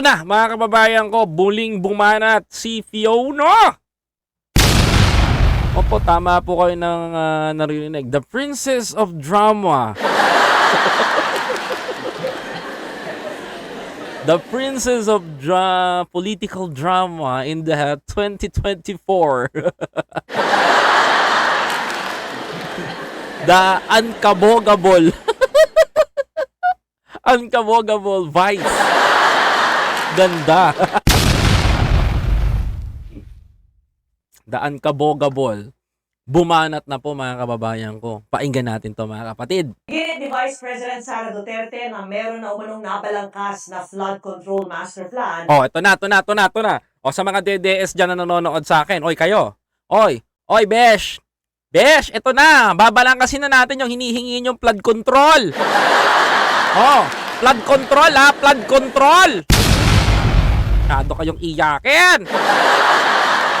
Na, mga kababayan ko, buling bumanat si Fiona. Opo, tama po kayo ng ah, narinig. The Princess of Drama. The Princess of dra Political Drama in the 2024. the Unkabogable. Unkabogable Vice. Ganda. The Unkabogable. Bumanat na po mga kababayan ko. Painggan natin to mga kapatid. Ginit ni Vice President Sara Duterte na meron na umanong nabalangkas na flood control master plan Oh, ito na, ito na, ito na, ito na. O sa mga DDS dyan na nanonood sa akin. Oy, kayo. Oy, oy, Besh. Besh, ito na. Babalangkasin na natin yung hinihingi yung flood control. Oh, flood control ha, flood control. Masyado kayong iyakin.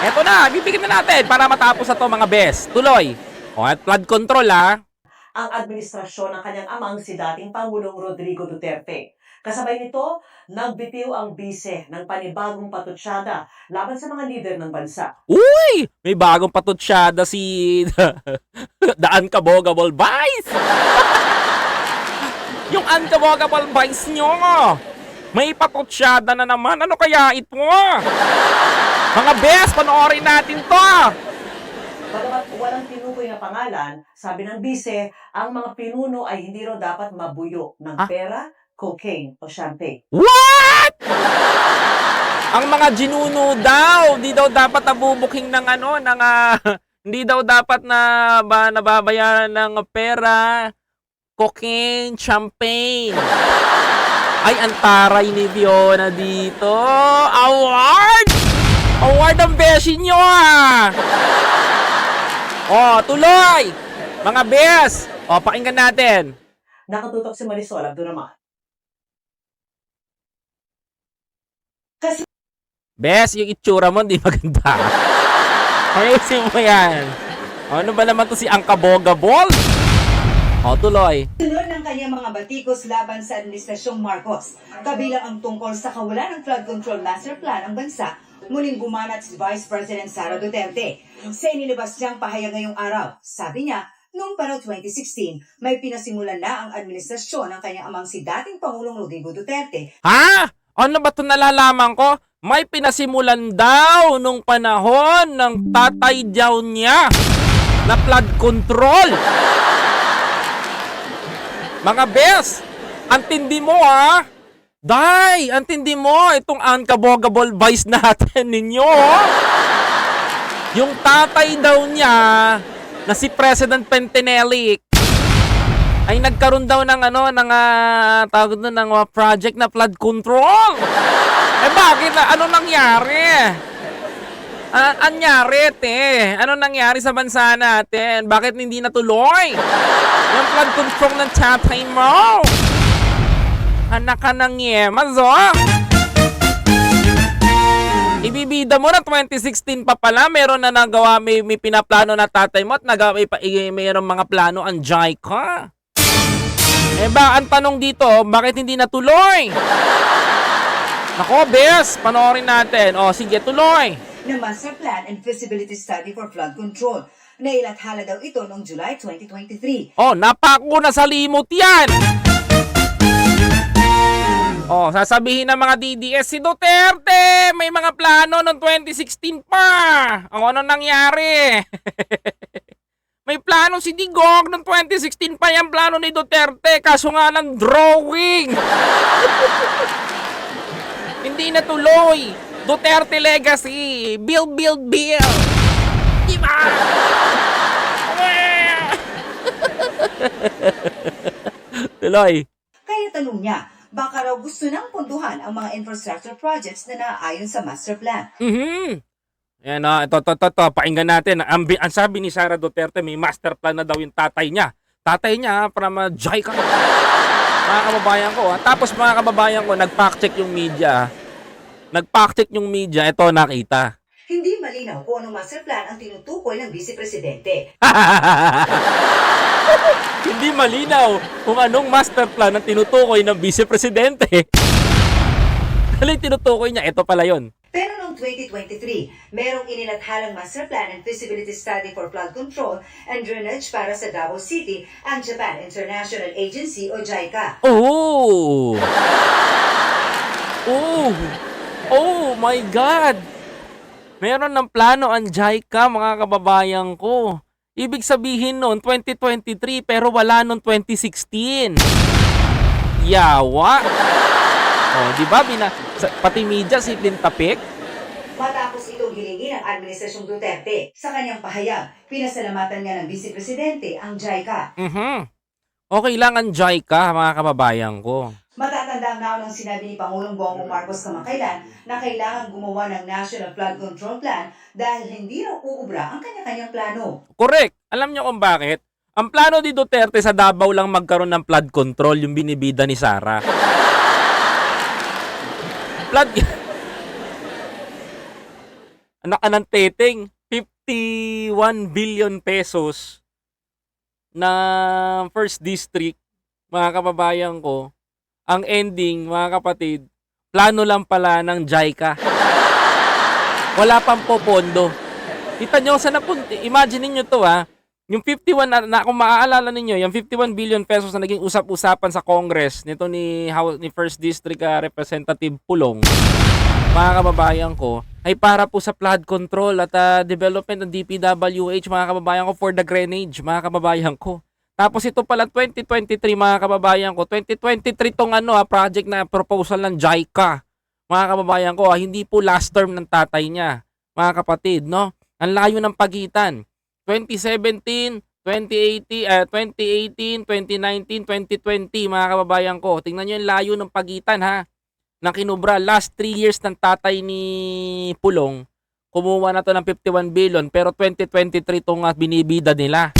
Ito na, bibigyan na natin para matapos na to mga best. Tuloy. O, at flood control ha. ang administrasyon ng kanyang amang si dating Pangulong Rodrigo Duterte. Kasabay nito, nagbitiw ang bise ng panibagong patutsada laban sa mga lider ng bansa. Uy! May bagong patutsyada si The Unkabogable Vice! yung Unkabogable Vice nyo! May patutsyada na naman. Ano kaya ito? Mga best, panoorin natin to! Bagamat walang tinukoy na pangalan, sabi ng bise, ang mga pinuno ay hindi raw dapat mabuyo ng Ah? pera, cocaine o champagne. What? Ang mga ginuno daw, di daw dapat nabubuking ng ano, ng ah, hindi daw dapat na ba nababayaran ng pera, cocaine, champagne. Ay, ang taray ni Fiona dito. Award! Award ang beshi nyo ah! Oh, tuloy! Mga bes! O, pakinggan natin. Nakatutok si Marisol Abduraman. Bes, yung itsura mo hindi maganda. Ayusin mo yan. Ano ba naman to si Angkabogabol? O, tuloy. Sunod ng kanyang mga batikos laban sa Administrasyong Marcos, kabilang ang tungkol sa kawalan ng flood control master plan ng bansa, muling bumanat si Vice President Sara Duterte. Sa inilabas niyang pahayag ngayong araw, sabi niya, noong panahon 2016, may pinasimulan na ang administrasyon ng kanyang amang si dating Pangulong Rodrigo Duterte Ha? Ano ba to nalalaman ko? May pinasimulan daw nung panahon ng tatay daw niya na flood control. Mga bes, antindi mo ha. Day, antindi mo itong unkabogable vice natin ninyo. oh. Yung tatay daw niya na si President Pentinelli ay nagkaroon daw ng ano ng ah, tawag doon ng ah, project na flood control. eh bakit ano nangyari? Ano nangyari, te? Ano nangyari sa bansa natin? Bakit hindi natuloy? Yung flood control ng tatay mo. Anak ka ng yemas, oh. Ibibida mo na 2016 pa pala, meron na nagawa, may, may pinaplano na tatay mo at nagawa, may, eh, mayroong mga plano ang ka. Eh ba, ang tanong dito, bakit hindi natuloy? Nako, bes, panoorin natin. O, sige, tuloy. Na Master Plan and Feasibility Study for Flood Control. Nailathala daw ito noong July 2023. Oh, napako na sa limot yan. Oh, sasabihin ng mga DDS si Duterte, may mga plano noong 2016 pa. Ang ano nangyari? may plano si Digong noong 2016 pa yung plano ni Duterte, kaso nga ng drawing. Hindi natuloy. Duterte legacy. Build, build, build. Diba? Tuloy. Kaya tanong niya, baka raw gusto nang punduhan ang mga infrastructure projects na naayon sa master plan. Mhm. Yan na, ito, ito, ito, ito, pakinggan natin. Ang, ang sabi ni Sara Duterte, may master plan na daw yung tatay niya. Tatay niya, para ma-jay ka. mga kababayan ko. ha. Tapos mga kababayan ko, nag-fact check yung media. Nag-fact check yung media, ito nakita. Hindi malinaw kung anong master plan ang tinutukoy ng Vice Presidente. Hindi malinaw kung anong master plan ang tinutukoy ng vice presidente. Ano tinutukoy niya? Ito pala yon. Pero noong 2023, merong inilathalang master plan and feasibility study for flood control and drainage para sa Davao City ang Japan International Agency o JICA. Oh! Oh! Oh my God! Meron ng plano ang JICA, mga kababayan ko. Ibig sabihin noon, 2023, pero wala noong 2016. Yawa! Oh, di ba? Bina, pati media, si Tapik. Matapos itong hilingin ng Administrasyong Duterte, sa kanyang pahayag, pinasalamatan nga ng Vice Presidente ang JICA. Mhm. Okay lang ang JICA, mga kababayan ko. Matatanda ang naon ang sinabi ni Pangulong Bongbong Marcos kamakailan na kailangan gumawa ng National Flood Control Plan dahil hindi raw uubra ang kanya-kanyang plano. Correct. Alam niyo kung bakit? Ang plano ni Duterte sa Davao lang magkaroon ng flood control, yung binibida ni Sara. flood... Anak ka ng teteng, 51 billion pesos na first district, mga kababayan ko, ang ending, mga kapatid, plano lang pala ng JICA. Wala pang popondo. Kita nyo, saan napunti? Imagine niyo to ha. Yung 51, na, na kung maaalala ninyo, yung 51 billion pesos na naging usap-usapan sa Congress nito ni, ni First District ah, Representative Pulong, mga kababayan ko, ay para po sa flood control at ah, development ng DPWH, mga kababayan ko, for the drainage, mga kababayan ko. Tapos ito pala 2023 mga kababayan ko, 2023 tong ano ah, project na proposal ng JICA. Mga kababayan ko, ah, hindi po last term ng tatay niya. Mga kapatid, no? Ang layo ng pagitan. 2017, 2018, ah, 2018, 2019, 2020 mga kababayan ko. Tingnan niyo yung layo ng pagitan ha. Ng kinubra last 3 years ng tatay ni Pulong. Kumuha na to ng 51 billion pero 2023 tong ah, binibida nila.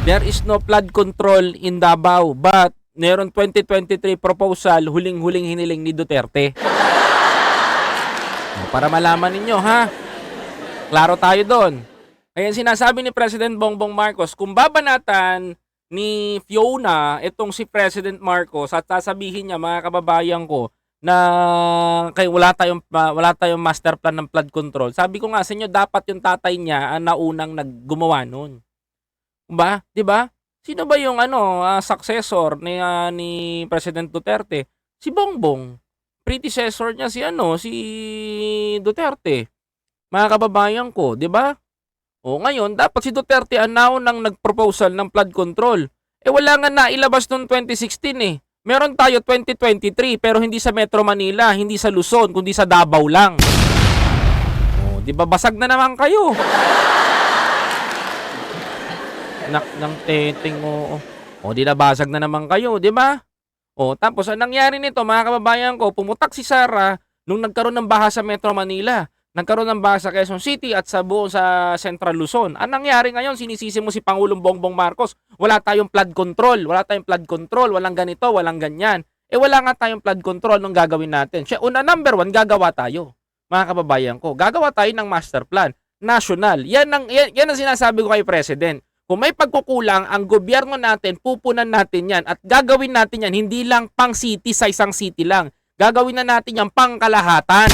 There is no flood control in Davao but meron 2023 proposal huling-huling hiniling ni Duterte. Para malaman ninyo ha. Klaro tayo doon. Ayan sinasabi ni President Bongbong Marcos, kung babanatan ni Fiona itong si President Marcos at sasabihin niya mga kababayan ko na kay wala tayong wala tayong master plan ng flood control. Sabi ko nga sa inyo dapat yung tatay niya ang naunang naggumawa noon. Ba? 'Di ba? Sino ba yung ano ah, successor ni ah, ni President Duterte? Si Bongbong. Predecessor niya si ano, si Duterte. Mga kababayan ko, 'di ba? O ngayon, dapat si Duterte ang naunang nag-proposal ng flood control. Eh wala nga nailabas noong 2016 eh. Meron tayo 2023 pero hindi sa Metro Manila, hindi sa Luzon, kundi sa Davao lang. O, 'di ba basag na naman kayo? Nak ng teteng oo. O di nabasag na naman kayo, 'di ba? O tapos ang nangyari nito, mga kababayan ko, pumutak si Sara nung nagkaroon ng baha sa Metro Manila. Nagkaroon ng baha sa Quezon City at sa buong sa Central Luzon. Ang nangyari ngayon, sinisisi mo si Pangulong Bongbong Marcos. Wala tayong flood control, wala tayong flood control, walang ganito, walang ganyan. Eh wala nga tayong flood control nung gagawin natin. Siya, una, number one, gagawa tayo. Mga kababayan ko, gagawa tayo ng master plan. National. Yan ang, yan, yan ang sinasabi ko kay President. Kung may pagkukulang, ang gobyerno natin, pupunan natin yan at gagawin natin yan, hindi lang pang city sa isang city lang. Gagawin na natin yan pang kalahatan.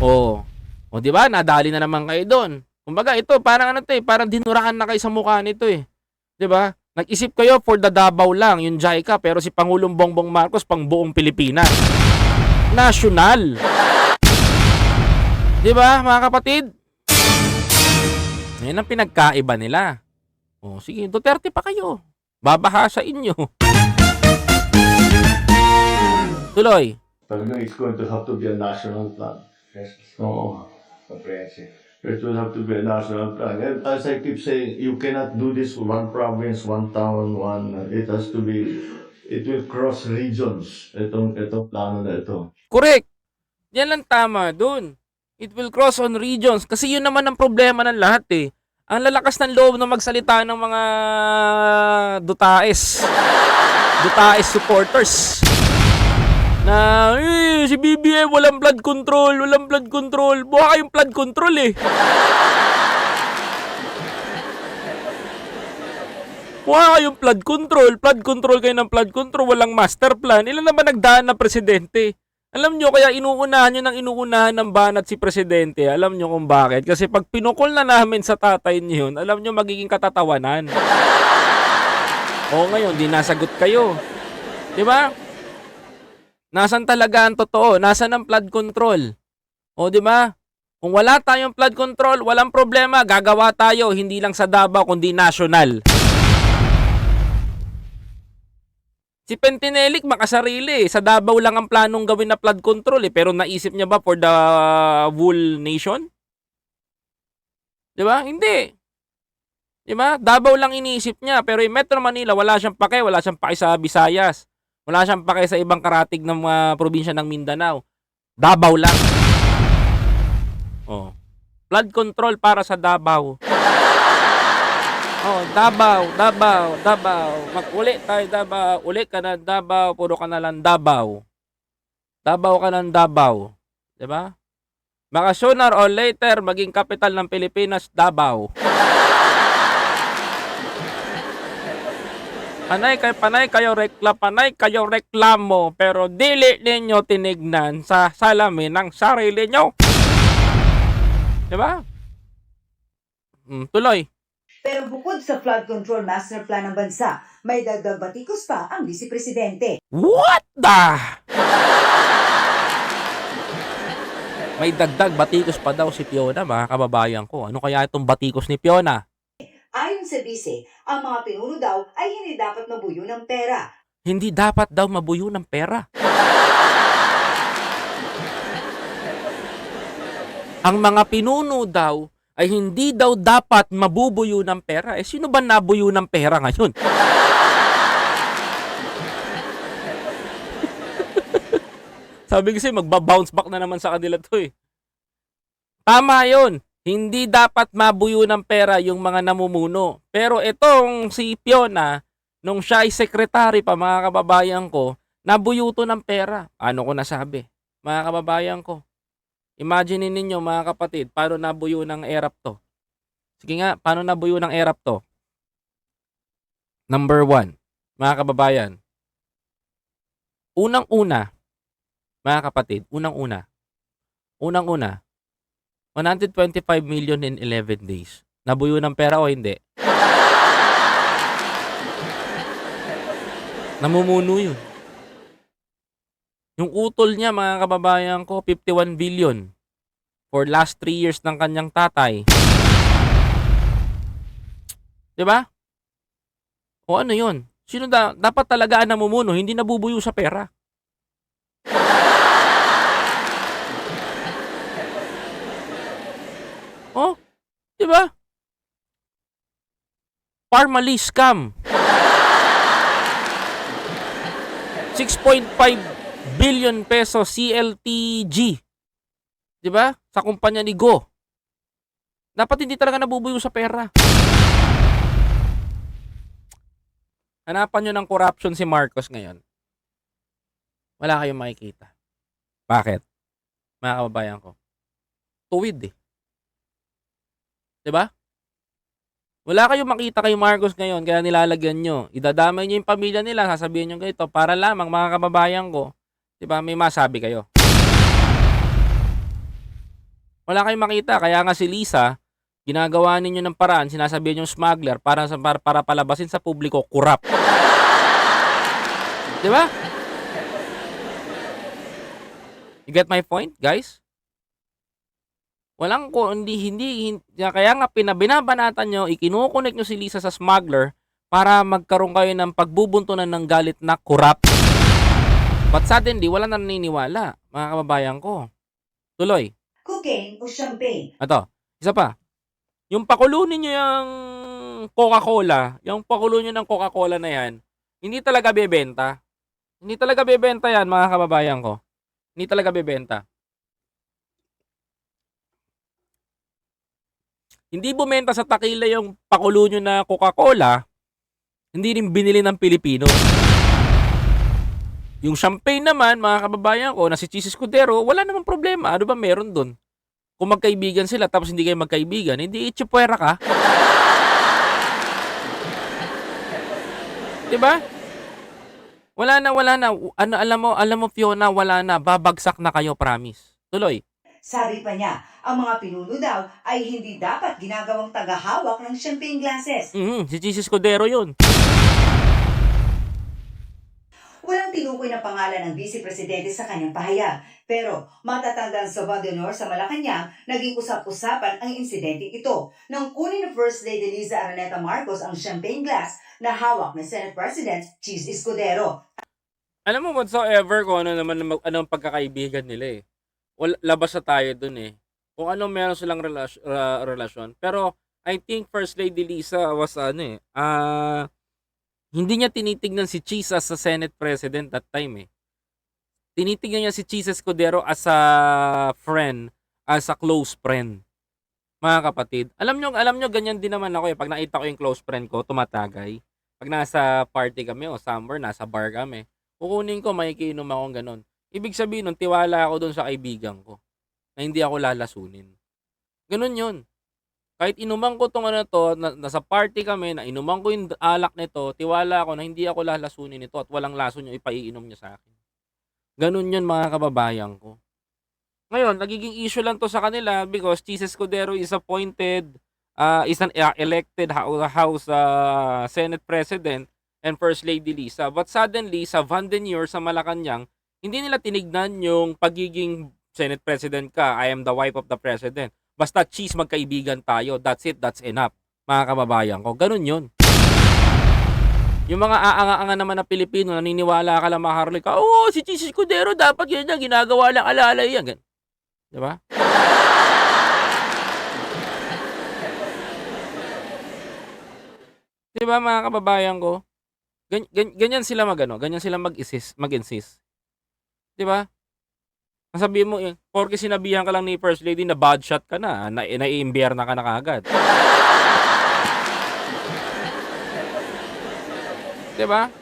Oh. O di ba? Nadali na naman kayo doon. Kumbaga ito parang ano to eh, parang dinuraan na kayo sa mukha nito eh. 'Di ba? Nag-isip kayo for the Davao lang, yung JICA, pero si Pangulong Bongbong Marcos pang buong Pilipinas. National. 'Di ba, mga kapatid? Yan ang pinagkaiba nila. O sige, Duterte pa kayo. Babaha sa inyo. Tuloy. Talaga, it's going to have to be a national plan. Yes, Oo. comprehensive. It will have to be a national plan. And as I keep saying, you cannot do this one province, one town, one. It has to be. It will cross regions. Itong itong plano na ito. Correct. Yan lang tama dun. It will cross on regions. Kasi yun naman ang problema ng lahat eh. Ang lalakas ng loob na magsalita ng mga Dutaes. Dutaes supporters. Na, eh, si BBM walang blood control, walang blood control. Buha kayong blood control eh. Buha kayong flood control, flood control kayo ng flood control, walang master plan. Ilan naman nagdaan na presidente? Alam nyo, kaya inuunahan nyo ng inuunahan ng banat si Presidente. Alam nyo kung bakit. Kasi pag pinukol na namin sa tatay niyo yun, alam nyo magiging katatawanan. o ngayon, di nasagot kayo. Di ba? Nasaan talaga ang totoo? Nasaan ang flood control? O di ba? Kung wala tayong flood control, walang problema. Gagawa tayo, hindi lang sa Davao, kundi national. Si Pentinelic makasarili. eh. Sa Davao lang ang planong gawin na flood control eh. Pero naisip niya ba for the whole nation? Di ba? Hindi. Di ba? Davao lang iniisip niya. Pero yung Metro Manila, wala siyang pake. Wala siyang pake sa Visayas. Wala siyang pake sa ibang karatig ng mga probinsya ng Mindanao. Davao lang. Oh. Flood control para sa Davao. Oh, Davao, Davao, Davao. Mag-uli tayo, Davao. Uli ka na, Davao. Puro ka na lang, Davao. Davao ka ng Davao. 'Di ba? Baka sooner or later, maging capital ng Pilipinas, Davao. Panay kayo, panay kayo rekla, panay kayo reklamo, pero dili ninyo tinignan sa salamin ng sarili nyo. 'Di ba? Hmm, tuloy. Pero bukod sa flood control master plan ng bansa, may dagdag batikos pa ang Vice Presidente. What the? May dagdag batikos pa daw si Fiona, mga kababayan ko. Ano kaya itong batikos ni Fiona? Ayon sa Vice, ang mga pinuno daw ay hindi dapat mabuyo ng pera. Hindi dapat daw mabuyo ng pera. Ang mga pinuno daw ay hindi daw dapat mabubuyo ng pera. Eh, sino ba nabuyo ng pera ngayon? Sabi kasi magba-bounce back na naman sa kanila to eh. Tama yon. Hindi dapat mabuyo ng pera yung mga namumuno. Pero itong si Fiona, nung siya ay sekretary pa mga kababayan ko, nabuyo to ng pera. Ano ko nasabi? Mga kababayan ko. Imagine ninyo mga kapatid, paano nabuyo ng erap to? Sige nga, paano nabuyo ng erap to? Number one, mga kababayan. Unang-una, mga kapatid, unang-una, unang-una, 125 million in 11 days. Nabuyo ng pera o hindi? Namumuno yun. Yung utol niya, mga kababayan ko, 51 billion for last 3 years ng kanyang tatay. 'Di ba? O ano yun? Sino da, dapat talaga ang namumuno, hindi nabubuyo sa pera. Oh, 'di ba? Parmali scam. 6.5 billion peso CLTG. 'Di ba? Sa kumpanya ni Go. Dapat hindi talaga nabubuyo sa pera. Hanapan nyo ng corruption si Marcos ngayon. Wala kayong makikita. Bakit? Mga kababayan ko. Tuwid eh. 'Di ba? Wala kayong makita kay Marcos ngayon kaya nilalagyan nyo. Idadamay nyo yung pamilya nila, sasabihin nyo ganito para lamang mga kababayan ko. 'Di ba? May masabi kayo. Wala kayong makita kaya nga si Lisa ginagawa ninyo ng paraan, sinasabihin yung smuggler para para, para palabasin sa publiko kurap. 'Di ba? You get my point, guys? Walang ko hindi hindi, hindi kaya nga pinabinabanatan nyo, ikinukunik nyo si Lisa sa smuggler para magkaroon kayo ng pagbubuntunan ng galit na kurap. But suddenly, wala na naniniwala, mga kababayan ko. Tuloy. Cocaine o champagne. Ato, isa pa. Yung pakulo ninyo yung Coca-Cola, yung pakulo nyo ng Coca-Cola na yan, hindi talaga bebenta. Hindi talaga bebenta yan, mga kababayan ko. Hindi talaga bebenta. Hindi bumenta sa takila yung pakulo nyo na Coca-Cola, hindi rin binili ng Pilipino. Yung champagne naman, mga kababayan ko, na si Chis Escudero, wala namang problema. Ano ba meron dun? Kung magkaibigan sila tapos hindi kayo magkaibigan, hindi itsipwera ka. ba? Wala na, wala na. Ano, alam mo, alam mo, Fiona, wala na. Babagsak na kayo, promise. Tuloy. Sabi pa niya, ang mga pinuno daw ay hindi dapat ginagawang tagahawak ng champagne glasses. Mm, si Jesus Cordero yun. Walang tinukoy na pangalan ng Vice Presidente sa kanyang pahayag. Pero matatandaan sa Vadonor sa Malacanang, naging usap-usapan ang insidente ito nang kunin ng First Lady Liza Araneta Marcos ang champagne glass na hawak ni Senate President Cheese Escudero. Alam mo whatsoever kung ano naman ano ang pagkakaibigan nila eh. Wala, labas na tayo dun eh. Kung ano meron silang relasyon, relasyon. Pero I think First Lady Lisa was ano eh. Ah hindi niya tinitignan si Cheese as a Senate President that time eh. Tinitignan niya si Cheese Escudero as a friend, as a close friend. Mga kapatid, alam nyo, alam nyo, ganyan din naman ako eh. Pag nakita ko yung close friend ko, tumatagay. Pag nasa party kami o somewhere, nasa bar kami, kukunin ko, makikiinom akong ganun. Ibig sabihin nun, tiwala ako dun sa kaibigan ko na hindi ako lalasunin. Ganun yun. Kahit inuman ko tong ano to, na, nasa party kami, na inuman ko yung alak nito, tiwala ako na hindi ako lalasunin nito at walang lason yung ipaiinom niya sa akin. Ganun yun mga kababayan ko. Ngayon, nagiging issue lang to sa kanila because Jesus Cordero is appointed, uh, is an uh, elected House, uh, Senate President and First Lady Lisa. But suddenly, sa Vandenier, sa Malacanang, hindi nila tinignan yung pagiging Senate President ka. I am the wife of the President. Basta cheese magkaibigan tayo. That's it. That's enough. Mga kababayan ko. Ganun yun. Yung mga aanga-anga naman na Pilipino, naniniwala ka lang maharlik ka, oo, si Cheese Escudero, dapat yun yan, ginagawa lang alalay yan. Gan- Di ba? Di ba mga kababayan ko? Gan- gan- ganyan sila magano, ganyan sila mag-insist, mag-insist. Di ba? Sabihin mo, eh, porke sinabihan ka lang ni First Lady na bad shot ka na, na naiimbyer na ka na kagad. Di ba?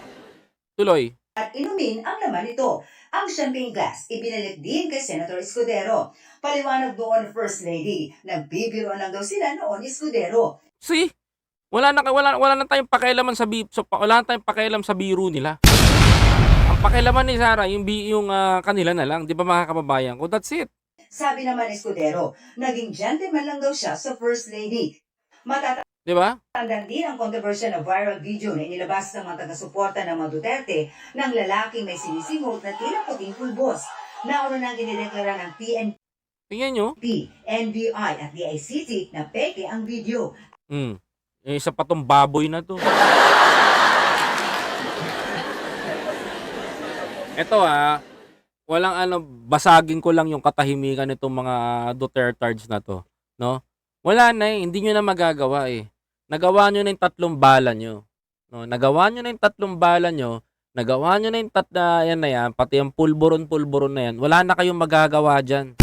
Tuloy. At inumin ang laman nito. Ang champagne glass ibinalik din kay Senator Escudero. Paliwanag doon First Lady, nagbibiro lang daw sila noon ni Escudero. See? Wala na wala wala na tayong pakialaman sa bi, so, wala na tayong pakialam sa biro nila. Ang pakialaman ni Sarah yung yung ah, kanila na lang, 'di ba mga kababayan ko? That's it. Sabi naman ni Escudero, naging gentleman lang daw siya sa First Lady. Matatandaan 'Di ba? din ang controversial na viral video na inilabas ng mga taga-suporta ng mga Duterte ng lalaking may sinisinghot na tila puting pulbos. Nauna nang inideklara ng PNP, Tingnan nyo. NBI at DICT na peke ang video. Mm. Yung isa pa tong baboy na to. Ito ah, walang ano, basagin ko lang yung katahimikan nitong mga Dutertards na to. No? Wala na eh, hindi nyo na magagawa eh. Nagawa nyo na yung tatlong bala nyo. No? Nagawa nyo na yung tatlong bala nyo, nagawa nyo na yung tat na yan na yan, pati yung pulburon-pulburon na yan, wala na kayong magagawa dyan.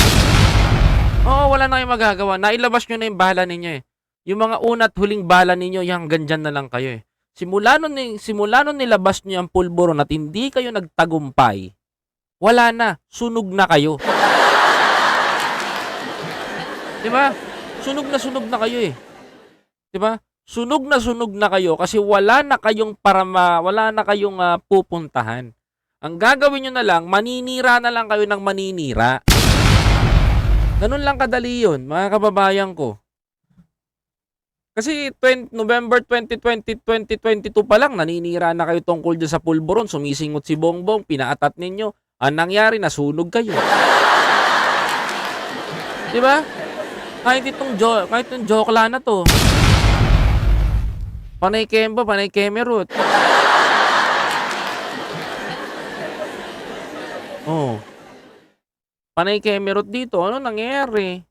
Oo, wala na kayong magagawa. Nailabas nyo na yung bala ninyo eh. Yung mga una at huling bala ninyo, yung ganyan na lang kayo eh. Simula nun, simula nun nilabas nyo yung pulburon at hindi kayo nagtagumpay, wala na. Sunog na kayo. Di ba? Sunog na sunog na kayo eh. Di ba? Sunog na sunog na kayo kasi wala na kayong para ma, wala na kayong ah, pupuntahan. Ang gagawin nyo na lang, maninira na lang kayo ng maninira. Ganun lang kadali yun, mga kababayan ko. Kasi 20, November 2020, 2022 pa lang, naninira na kayo tungkol dyan sa pulburon, sumisingot si Bongbong, pinaatat ninyo. Ang nangyari, nasunog kayo. Di ba? Kahit itong jo kahit itong joke lang na to. Panay Kemba, panay Kemerut. Oh. Panay Kemerut dito, ano nangyayari?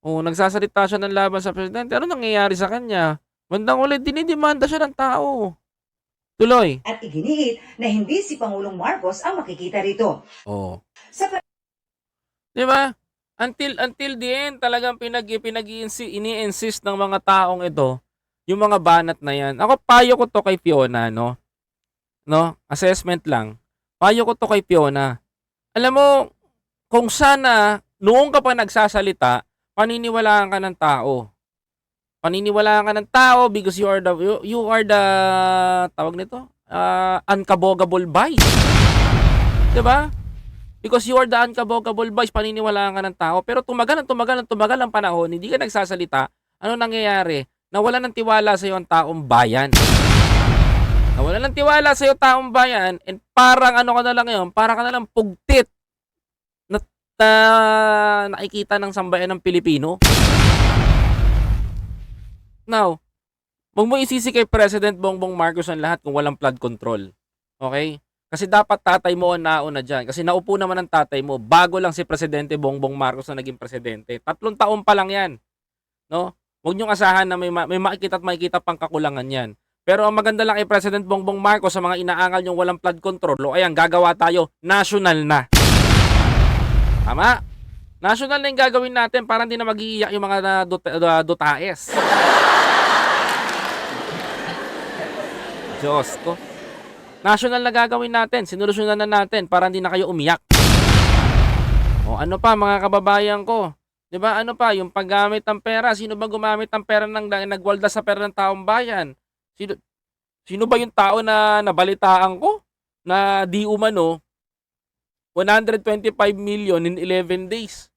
Oh, nagsasalita siya ng laban sa presidente. Ano nangyayari sa kanya? Bandang ulit, dinidemanda siya ng tao. Tuloy. At iginiit na hindi si Pangulong Marcos ang makikita rito. Oh. Sa 'Di ba? Until until the end talagang pinag pinag ini-insist ng mga taong ito yung mga banat na yan. Ako payo ko to kay Fiona, no? No? Assessment lang. Payo ko to kay Fiona. Alam mo, kung sana noong ka pa nagsasalita, paniniwalaan ka ng tao. Paniniwalaan ka ng tao because you are the you, you are the tawag nito. ah, unkabogable vice. 'Di ba? Because you are the unkabogable vice, paniniwalaan ka ng tao. Pero tumagal ang tumagal ang tumagal ang panahon, hindi ka nagsasalita. Ano nangyayari? Nawala ng tiwala sa iyo ang taong bayan. Nawala ng tiwala sa iyo taong bayan and parang ano ka na lang ngayon, para ka na lang pugtit na nakikita ng sambayan ng Pilipino. Now, Huwag mo isisi kay President Bongbong Marcos ang lahat kung walang flood control. Okay? Kasi dapat tatay mo ang nauna dyan. Kasi naupo naman ang tatay mo. Bago lang si Presidente Bongbong Marcos na naging presidente. Tatlong taon pa lang yan. No? Huwag niyong asahan na may, ma- may makikita at makikita pang kakulangan yan. Pero ang maganda lang kay President Bongbong Marcos sa mga inaangal niyong walang flood control, o ayan, gagawa tayo, national na. Tama? National na yung gagawin natin para hindi na mag-iiyak yung mga uh, dutaes. Diyos ko. National na gagawin natin. Sinulusyonan na natin para hindi na kayo umiyak. O ano pa mga kababayan ko? 'Di ba? Ano pa yung paggamit ng pera? Sino ba gumamit ng pera ng nagwalda sa pera ng taong bayan? Sino Sino ba yung tao na nabalitaan ko na di umano 125 million in 11 days?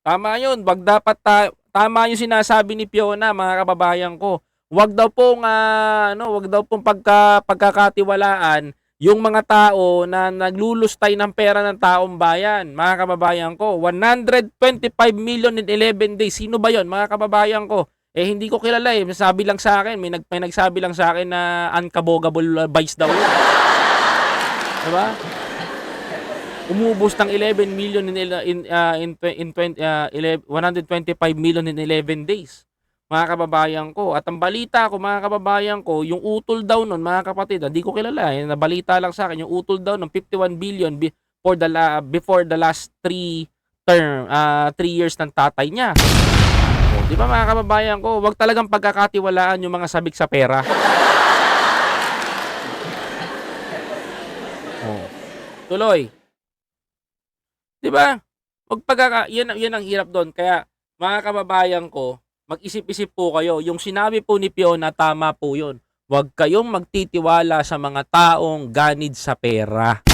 Tama 'yun. Wag dapat ta- tama yung sinasabi ni Fiona mga kababayan ko. Wag daw pong ah, ano, wag daw pong pagka pagkakatiwalaan yung mga tao na naglulustay ng pera ng taong bayan. Mga kababayan ko, 125 million in 11 days. Sino ba 'yon, mga kababayan ko? Eh hindi ko kilala eh. Sabi lang sa akin, may, nag, may nagsabi lang sa akin na unkabogable vice daw yun. diba? Umubos ng 11 million in in ah, in, in 20, ah, 11 125 million in 11 days mga kababayan ko. At ang balita ko, mga kababayan ko, yung utol daw nun, mga kapatid, hindi ko kilala, eh, nabalita lang sa akin, yung utol daw ng 51 billion be- for the la- before the last 3 term, 3 years ng tatay niya. O, di ba mga kababayan ko, wag talagang pagkakatiwalaan yung mga sabik sa pera. Oh. Tuloy. Di ba? Wag pagkaka, yan, yan ang hirap doon. Kaya, mga kababayan ko, mag-isip-isip po kayo. Yung sinabi po ni Fiona, tama po yun. Huwag kayong magtitiwala sa mga taong ganid sa pera.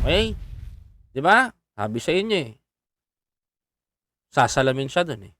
Okay? Di ba? Sabi sa inyo eh. Sasalamin siya dun eh.